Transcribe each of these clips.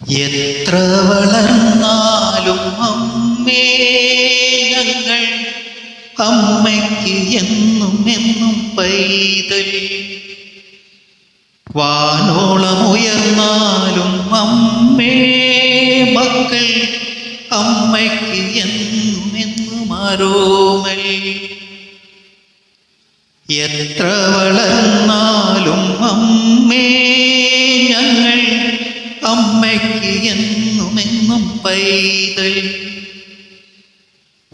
എത്ര വളർന്നാലും അമ്മേ ഞങ്ങൾ അമ്മയ്ക്ക് എന്നും എന്നും പൈതൽ. വാനോളം ഉയർന്നാലും അമ്മേ മക്കൾ അമ്മയ്ക്ക് എന്നും എന്നും ആരോമൽ. എത്ര വളർന്നാലും അമ്മേ അമ്മയ്ക്ക് എന്നുമെന്നും എന്നും പൈതൽ.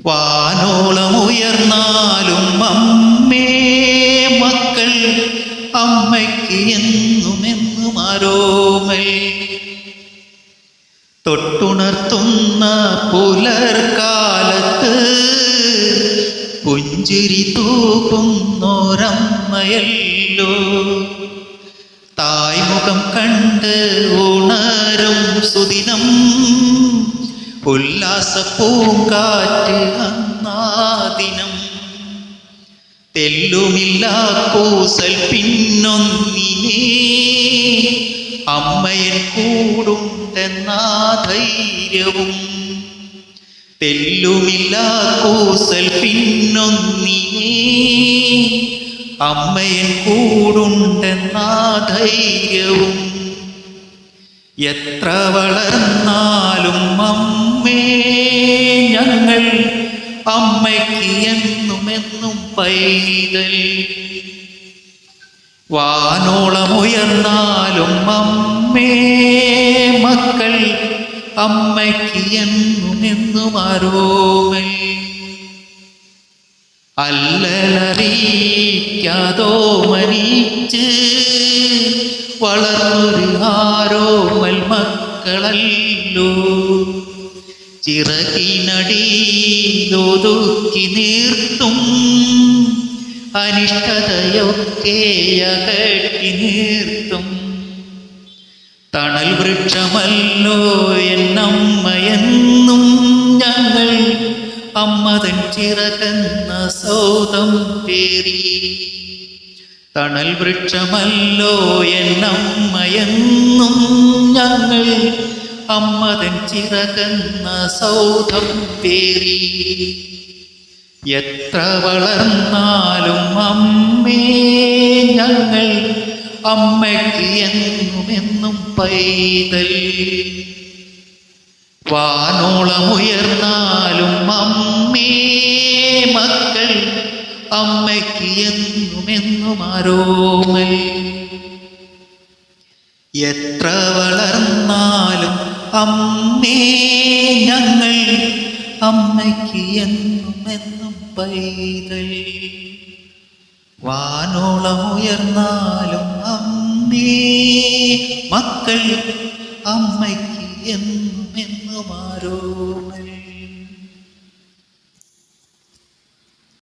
വാനോളം ഉയർന്നാലും അമ്മേ മക്കൾ അമ്മയ്ക്ക് എന്നുമെന്നും അരോമൽ. തൊട്ടുണർത്തുന്ന പുലർക്കാലത്ത് പുഞ്ചിരി തൂകുന്നോരമ്മയല്ലോ. തായ്മുഖം കണ്ട് ഉണരും സുദിനം. ഉല്ലാസ പൂങ്കാറ്റ് അന്നാദിനം. തെല്ലുമില്ല കൂസൽ പിന്നൊന്നിനേ. അമ്മയൻ കൂടുണ്ടെന്നാ ധൈര്യവും. തെല്ലുമില്ല കൂസൽ പിന്നൊന്നിനേ. അമ്മയൻ കൂടുണ്ടെന്നാ ധൈര്യവും. എത്ര വളർന്നാലും അമ്മേ ഞങ്ങൾ അമ്മയ്ക്ക് എന്നും എന്നും പൈതൽ. വാനോളമുയർന്നാലും അമ്മേ മക്കൾ അമ്മയ്ക്ക് എന്നും എന്നും ആരോമൽ അല്ലലറിയിക്കാതോ മരിച്ച് വളർന്നൊരു ആരോമൽ മക്കളല്ലോ. ചിറകിനടിയിലൊതുക്കി നീർത്തും അനിഷ്ടതയൊക്കെ അകറ്റി നീർത്തും. തണൽ വൃക്ഷമല്ലോ എന്നമ്മയെന്ന് അമ്മതൻ ചിറകന്ന സൗതം പേറി. തണൽ വൃക്ഷമല്ലോ എന്നമ്മയെന്നും ഞങ്ങൾ അമ്മതൻ ചിറകന്ന സൗധം പേറി. എത്ര വളർന്നാലും അമ്മേ ഞങ്ങൾ അമ്മയ്ക്ക് എന്നും എന്നും പൈതൽ. വാനോളമുയർന്നാലും അമ്മേ അമ്മയ്ക്ക് എന്നും എന്നും ആരോമൽ എത്ര വളർന്നാലും അമ്മേ ഞങ്ങൾ അമ്മയ്ക്ക് എന്നും എന്നും പൈതൽ. വാനോളമുയർന്നാലും അമ്മേ മക്കൾ അമ്മയ്ക്ക് എന്നും എന്നും ആരോമൽ